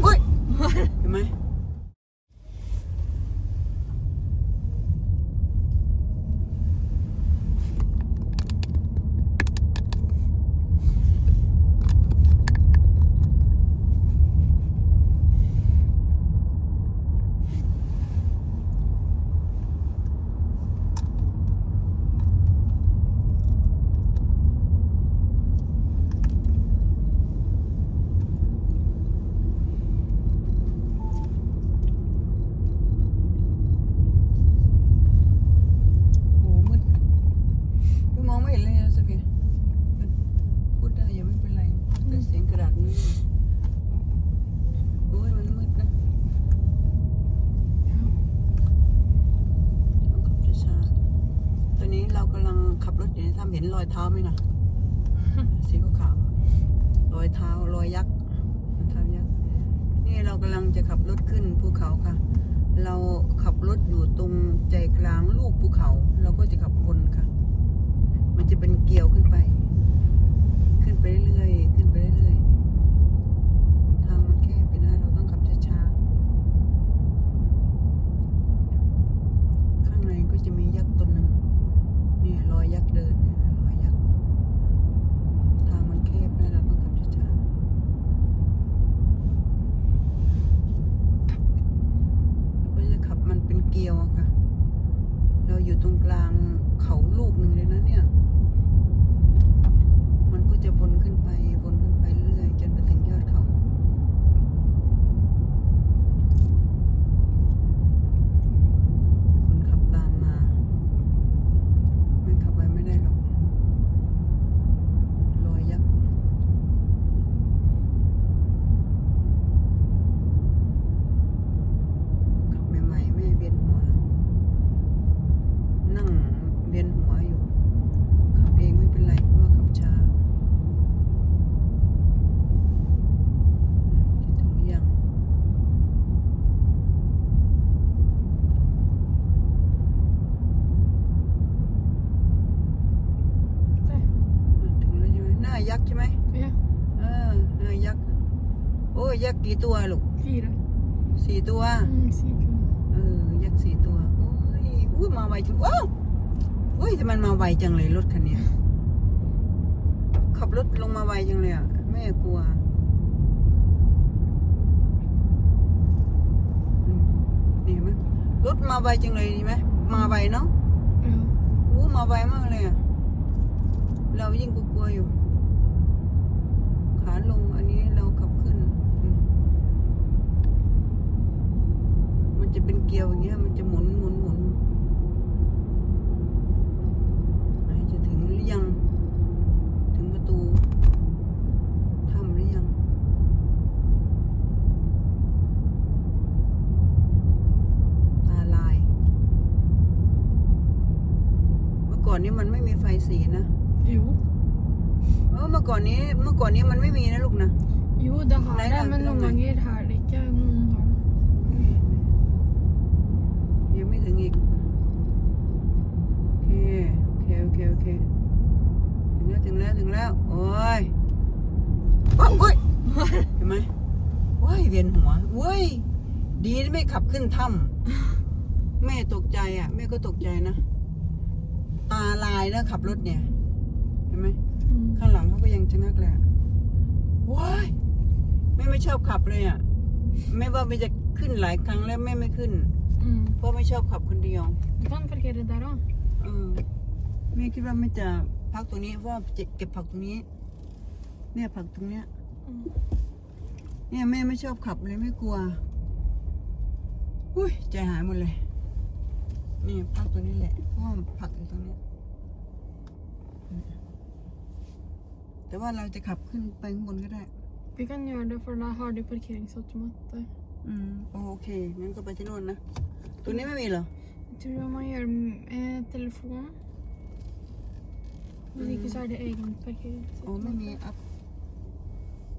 เฮ้ยเห็นไหม โอ้มืดไม่มองไม่เห็นเลยนะสักทีพูดได้ยังไม่เป็นไรแต่เสียงกระดาษนี่โอ้ยมันมืดนะต้องขับช้าๆตอนนี้เรากำลังขับ รถอยู่ในถ้ำเห็นรอยเท้าไหมนะสีขาวรอยเท้ารอยยักษ์รอยเท้ายักษ์นี่เรากำลังจะขับรถขึ้นภูเขาค่ะ เราขับรถอยู่ตรงใจกลางลูกภูเขา เราก็จะขับวนค่ะ มันจะเป็นเกลียวขึ้นไป ขึ้นไปเรื่อยๆขึ้นไปเรื่อยๆทางมันแคบไปนะเราต้องขับช้าๆข้างในก็จะมียักษ์ตนหนึ่งนี่รอ ยักษ์เดินเนี่ยรอยยักษ์ทางมันแคบนะเราต้องขับช้าๆเราก็จะขับมันเป็นเกลียวอะค่ะ เราอยู่ตรงกลางเขาลูกหนึ่งเลยนะเนี่ย มันก็จะวนขึ้นไปวนขึ้นไปเรื่อยจนไปถึงยอดเขา คนขับตามมา ไม่ขับไปไม่ได้หรอกรอยยักษ์ ขับใหม่ๆแม่เวียนหัว นั่งเวียนหัวอยู่ ขับเองไม่เป็นไรเพราะว่าขับช้าจะถึงหรือยังถึงแล้วใช่ไหมหน้ายัก ษ์ใช่ไหม Ja, เออหน้ายักษ์โอ้ยยักษ์กี่ตัวลูก fyra. สี่ตัว Mm, cirka. เออยักษ์สี่ตัวโอ้ยอุ้ยมาไวจังว้าวเฮ้ยแต่มันมาไวจังเลยรถคันเนี้ยขับรถลงมาไวจังเลยอะแม่กลัวอืมนี่เห็นไหมรถมาไวจังเลยดีไหมมาไวเนาะ Ja. อู้มาไวมากเลยอะ เรายิ่งกลัวๆอยู่ขา ลง อันนี้เราขับขึ้น มันจะเป็นเกลียวอย่างเงี้ย มันจะหมุนหมุนหมุนจะถึงหรือยัง ถึงประตูถ้ำหรือยังตาลายเมื่อก่อนนี้มันไม่มีไฟสีนะ Jo. เออเมื่อก่อนนี้เมื่อก่อนนี้มันไม่มีนะลูกนะ Jo, det har Nej, det, det men har noen ikke ganger har det ikke. Noen har det. ยังไม่ถึงอีก โอเค โอเค โอเค โอเค ถึงแล้ว ถึงแล้ว ถึงแล้ว โอ้ยว้าวเว้ยเห็นไหมว้ายเวียนหัวเว้ย ดีที่ไม่ขับขึ้นถ้ำแม่ตกใจอะ แม่ก็ตกใจนะ ตาลายนะขับรถเนี่ย เห็นไหม Mm. ข้างหลังเขาก็ยังชะงักเลยอะว้ายแม่ไม่ชอบขับเลยอะแม่ว่าแม่จะขึ้นหลายครั้งแล้วแม่ไม่ขึ้น Mm. เพราะไม่ชอบขับคนเดียว Du kan parkere der òg. เออแม่คิดว่าแม่จะพักตรงนี้เพราะว่าจะเก็บผักตรงนี้เนี่ยผักตรงเนี้ย Mm. เนี่ยแม่ไม่ชอบขับเลยไม่กลัว อุ้ยใจหายหมดเลย นี่พักตัวนี้แหละเพราะว่าผักอยู่ตรงเนี้ย แต่ว่าเราจะขับขึ้นไปข้างบนก็ได้ Vi kan gjøre det, for der har de parkeringsautomat der. อืมโอเคงั้นก็ไปที่โน่นนะตรงนี้ไม่มีเหรอ Jeg tror man gjør det med telefon. Hvis ikke så er det egen โอ้ไม่มี parkeringsautomat. อัพ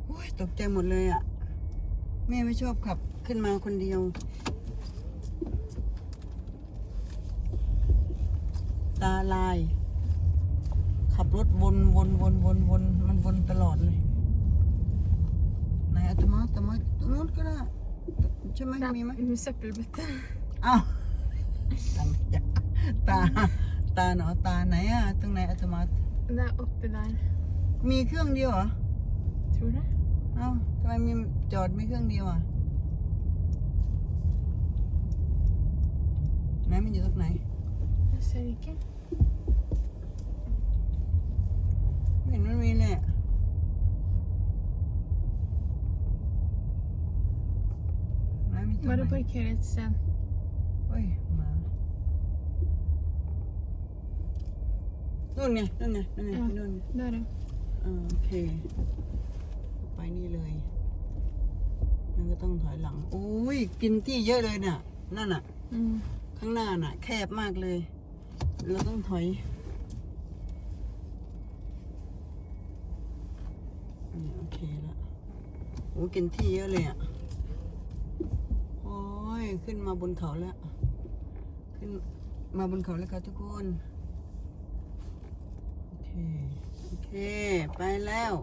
โอ้ยตกใจหมดเลยอะ แม่ไม่ชอบขับขึ้นมาคนเดียว ตาลาย ขับรถวนวนวนวนวนมันวนตลอดเลยไหนอัตโนมัติอัตโนมัติตรงนู้นก็ได้ใช่ไหมมีไหม Med söppelbälte. อ้าวตาตาเนาะตาไหนอะตรงไหนอัตโนมัติ Där uppe där. มีเครื่องเดียวเหรอ Tror du? เอ้าทำไมมีจอดมีเครื่องเดียวอะไหนมันอยู่ตรงไหน Jag ser inte. ไม่เห็นมันมีเลยอะไหนมีตรง Var ไห det น parkerat sen? เฮ้ยมานู่นไงนู่นไงนู่นไง Ja. นู่นไง Där är อ่าโอเค ไปนี่เลย มันก็ต้องถอยหลังโอ้ย กินที่เยอะเลยเนี่ยนั่นน่ะ mm. ข้างหน้าน่ะ แคบมากเลย เราต้องถอยนี่โอเคแล้วโอ้กินที่เยอะเลยอะโอ้ ยขึ้นมาบนเขาแล้ว ขึ้นมาบนเขาแล้วค่ะทุกคน โอเค โอเค ไปแล้ว